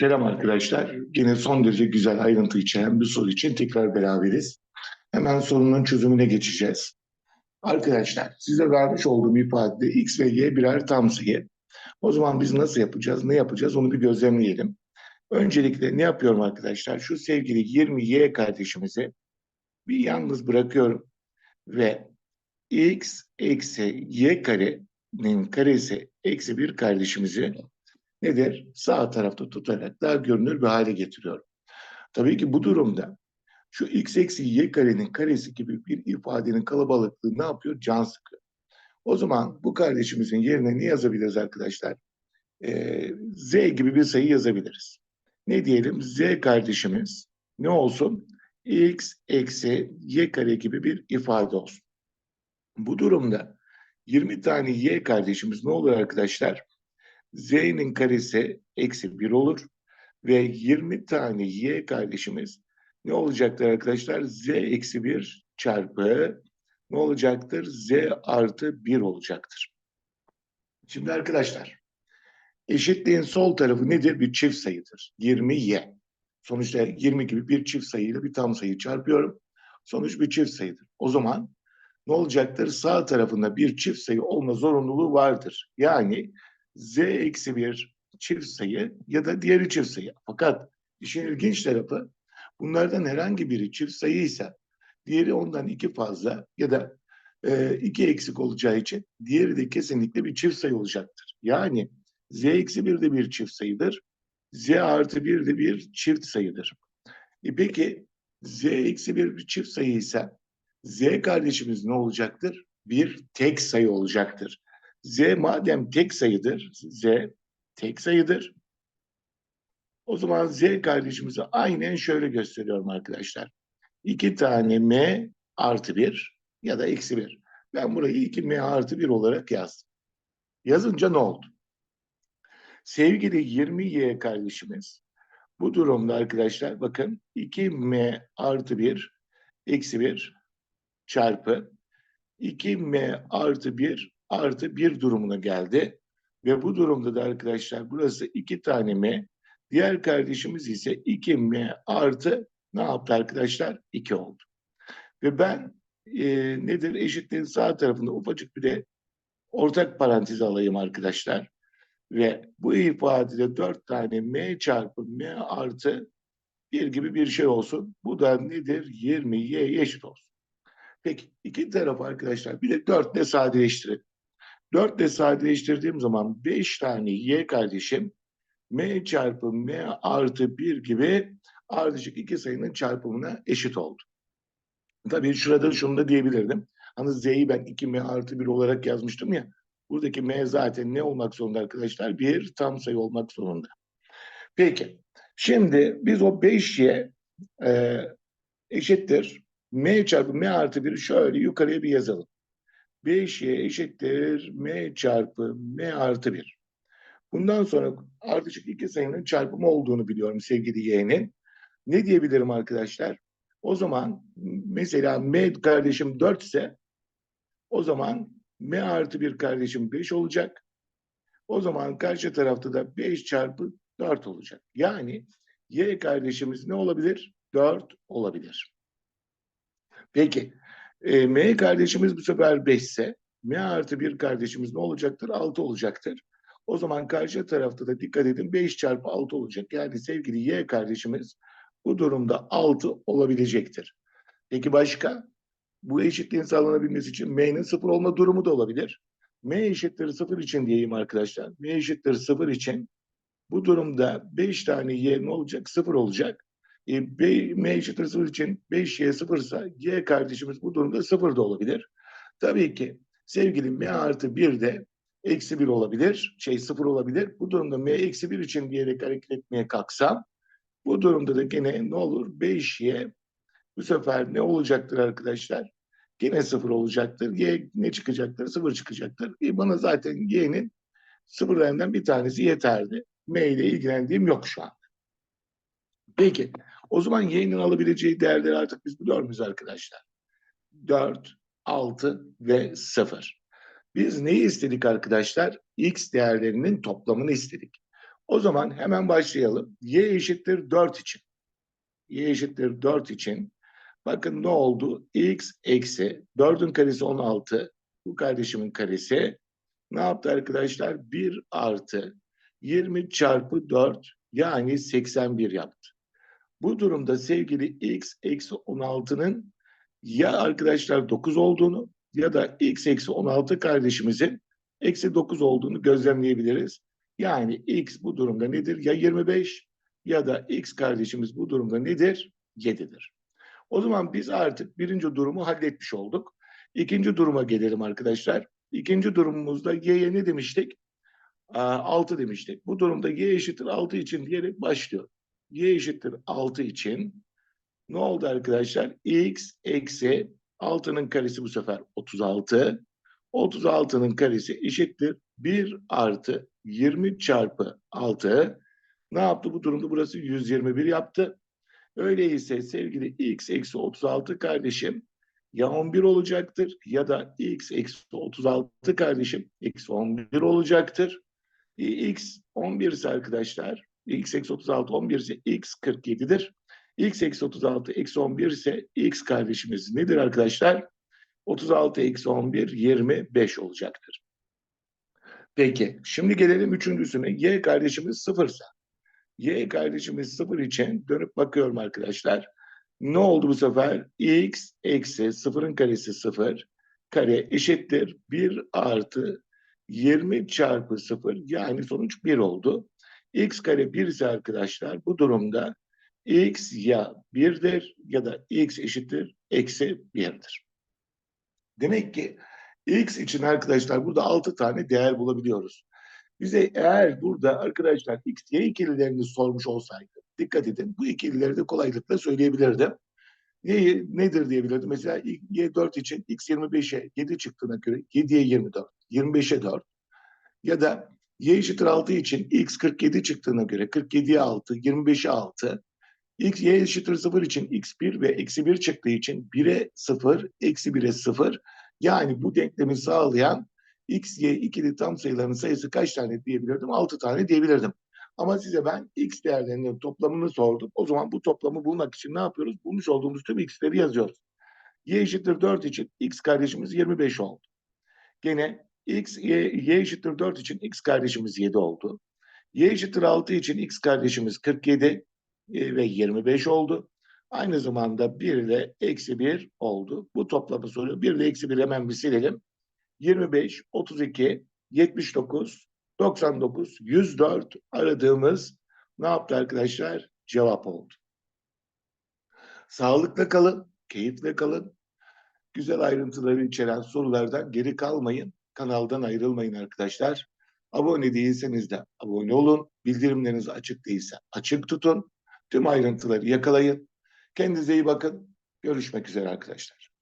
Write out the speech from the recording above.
Selam arkadaşlar. Yine son derece güzel ayrıntı içeren bir soru için tekrar beraberiz. Hemen sorunun çözümüne geçeceğiz. Arkadaşlar size vermiş olduğum ifadede x ve y birer tam sayı. O zaman biz nasıl yapacağız, ne yapacağız onu bir gözlemleyelim. Öncelikle ne yapıyorum arkadaşlar? Şu sevgili 20y kardeşimizi bir yalnız bırakıyorum ve x eksi y karenin karesi eksi bir kardeşimizi nedir? Sağ tarafta tutarak daha görünür bir hale getiriyorum. Tabii ki bu durumda şu x eksi y karenin karesi gibi bir ifadenin kalabalıklığı ne yapıyor? Can sıkıyor. O zaman bu kardeşimizin yerine ne yazabiliriz arkadaşlar? Ee, z gibi bir sayı yazabiliriz. Ne diyelim? z kardeşimiz ne olsun? x eksi y kare gibi bir ifade olsun. Bu durumda 20 tane y kardeşimiz ne olur arkadaşlar? Z'nin karesi eksi 1 olur ve 20 tane y kardeşimiz ne olacaktır arkadaşlar? z eksi 1 çarpı ne olacaktır? z artı 1 olacaktır. Şimdi arkadaşlar eşitliğin sol tarafı nedir? Bir çift sayıdır. 20y. Sonuçta 20 gibi bir çift sayıyla bir tam sayı çarpıyorum. Sonuç bir çift sayıdır. O zaman ne olacaktır? Sağ tarafında bir çift sayı olma zorunluluğu vardır. Yani z eksi bir çift sayı ya da diğeri çift sayı. Fakat işin ilginç tarafı bunlardan herhangi biri çift sayı ise diğeri ondan iki fazla ya da e, iki eksik olacağı için diğeri de kesinlikle bir çift sayı olacaktır. Yani z eksi bir de bir çift sayıdır. z artı bir de bir çift sayıdır. E peki z eksi bir bir çift sayı ise z kardeşimiz ne olacaktır? Bir tek sayı olacaktır. Z madem tek sayıdır, Z tek sayıdır. O zaman Z kardeşimizi aynen şöyle gösteriyorum arkadaşlar. İki tane M artı bir ya da eksi bir. Ben burayı iki M artı bir olarak yazdım. Yazınca ne oldu? Sevgili 20Y kardeşimiz bu durumda arkadaşlar bakın 2M artı 1 eksi 1 çarpı 2M artı 1 artı 1 durumuna geldi. Ve bu durumda da arkadaşlar burası 2 tane M. Diğer kardeşimiz ise 2M artı ne yaptı arkadaşlar? 2 oldu. Ve ben e, nedir? Eşitliğin sağ tarafında ufacık bir de ortak parantez alayım arkadaşlar. Ve bu ifadede 4 tane M çarpı M artı 1 gibi bir şey olsun. Bu da nedir? 20Y eşit olsun. Peki iki taraf arkadaşlar bir de 4 ile sadeleştirelim. 4 ile sadeleştirdiğim zaman 5 tane y kardeşim m çarpı m artı 1 gibi ardışık iki sayının çarpımına eşit oldu. Tabii şurada şunu da diyebilirdim. Hani z'yi ben 2m artı 1 olarak yazmıştım ya. Buradaki m zaten ne olmak zorunda arkadaşlar? Bir tam sayı olmak zorunda. Peki. Şimdi biz o 5y e, eşittir. m çarpı m artı 1'i şöyle yukarıya bir yazalım. 5y eşittir m çarpı m artı 1. Bundan sonra ardışık iki sayının çarpımı olduğunu biliyorum sevgili y'nin. Ne diyebilirim arkadaşlar? O zaman mesela m kardeşim 4 ise o zaman m artı 1 kardeşim 5 olacak. O zaman karşı tarafta da 5 çarpı 4 olacak. Yani y kardeşimiz ne olabilir? 4 olabilir. Peki e, M kardeşimiz bu sefer 5 ise M artı 1 kardeşimiz ne olacaktır? 6 olacaktır. O zaman karşı tarafta da dikkat edin 5 çarpı 6 olacak. Yani sevgili Y kardeşimiz bu durumda 6 olabilecektir. Peki başka? Bu eşitliğin sağlanabilmesi için M'nin 0 olma durumu da olabilir. M eşittir 0 için diyeyim arkadaşlar. M eşittir 0 için bu durumda 5 tane Y ne olacak? 0 olacak. E, M eşittir 0 için 5Y 0 ise Y kardeşimiz bu durumda 0 da olabilir. Tabii ki sevgili M artı 1 de eksi 1 olabilir. Şey 0 olabilir. Bu durumda M eksi 1 için diyerek hareket etmeye kalksam bu durumda da gene ne olur? 5Y bu sefer ne olacaktır arkadaşlar? Gene 0 olacaktır. Y ne çıkacaktır? 0 çıkacaktır. E bana zaten Y'nin sıfırlarından bir tanesi yeterdi. M ile ilgilendiğim yok şu an. Peki o zaman y'nin alabileceği değerleri artık biz biliyor muyuz arkadaşlar? 4, 6 ve 0. Biz neyi istedik arkadaşlar? X değerlerinin toplamını istedik. O zaman hemen başlayalım. Y eşittir 4 için. Y eşittir 4 için. Bakın ne oldu? X eksi 4'ün karesi 16. Bu kardeşimin karesi. Ne yaptı arkadaşlar? 1 artı 20 çarpı 4 yani 81 yaptı. Bu durumda sevgili x eksi 16'nın ya arkadaşlar 9 olduğunu ya da x eksi 16 kardeşimizin eksi 9 olduğunu gözlemleyebiliriz. Yani x bu durumda nedir? Ya 25 ya da x kardeşimiz bu durumda nedir? 7'dir. O zaman biz artık birinci durumu halletmiş olduk. İkinci duruma gelelim arkadaşlar. İkinci durumumuzda y'ye ne demiştik? 6 demiştik. Bu durumda y eşittir 6 için diyerek başlıyor. Y eşittir 6 için ne oldu arkadaşlar? x eksi 6'nın karesi bu sefer 36. 36'nın karesi eşittir 1 artı 20 çarpı 6. Ne yaptı bu durumda? Burası 121 yaptı. Öyleyse sevgili x eksi 36 kardeşim ya 11 olacaktır ya da x eksi 36 kardeşim eksi 11 olacaktır. X 11 ise arkadaşlar x eksi 36 11 ise x 47'dir. x eksi 36 eksi 11 ise x kardeşimiz nedir arkadaşlar? 36 eksi 11 25 olacaktır. Peki şimdi gelelim üçüncüsüne. Y kardeşimiz sıfırsa. Y kardeşimiz sıfır için dönüp bakıyorum arkadaşlar. Ne oldu bu sefer? x eksi sıfırın karesi sıfır kare eşittir 1 artı 20 çarpı 0 yani sonuç 1 oldu. X kare 1 ise arkadaşlar bu durumda x ya 1'dir ya da x eşittir eksi 1'dir. Demek ki x için arkadaşlar burada 6 tane değer bulabiliyoruz. Bize eğer burada arkadaşlar x, y ikililerini sormuş olsaydı dikkat edin bu ikilileri de kolaylıkla söyleyebilirdim. Y nedir diyebilirdim. Mesela y 4 için x 25'e 7 çıktığına göre 7'ye 24, 25'e 4 ya da y eşittir 6 için x 47 çıktığına göre 47'ye 6, 25'e 6 x y eşittir 0 için x 1 ve eksi 1 çıktığı için 1'e 0, eksi 1'e 0 yani bu denklemi sağlayan x, y ikili tam sayıların sayısı kaç tane diyebilirdim? 6 tane diyebilirdim. Ama size ben x değerlerinin toplamını sordum. O zaman bu toplamı bulmak için ne yapıyoruz? Bulmuş olduğumuz tüm x'leri yazıyoruz. y eşittir 4 için x kardeşimiz 25 oldu. Gene x, y, y eşittir 4 için x kardeşimiz 7 oldu. y eşittir 6 için x kardeşimiz 47 e, ve 25 oldu. Aynı zamanda 1 ile eksi 1 oldu. Bu toplamı soruyor. 1 ile eksi 1 hemen bir silelim. 25, 32, 79, 99, 104 aradığımız ne yaptı arkadaşlar? Cevap oldu. Sağlıkla kalın, keyifle kalın. Güzel ayrıntıları içeren sorulardan geri kalmayın. Kanaldan ayrılmayın arkadaşlar. Abone değilseniz de abone olun. Bildirimleriniz açık değilse açık tutun. Tüm ayrıntıları yakalayın. Kendinize iyi bakın. Görüşmek üzere arkadaşlar.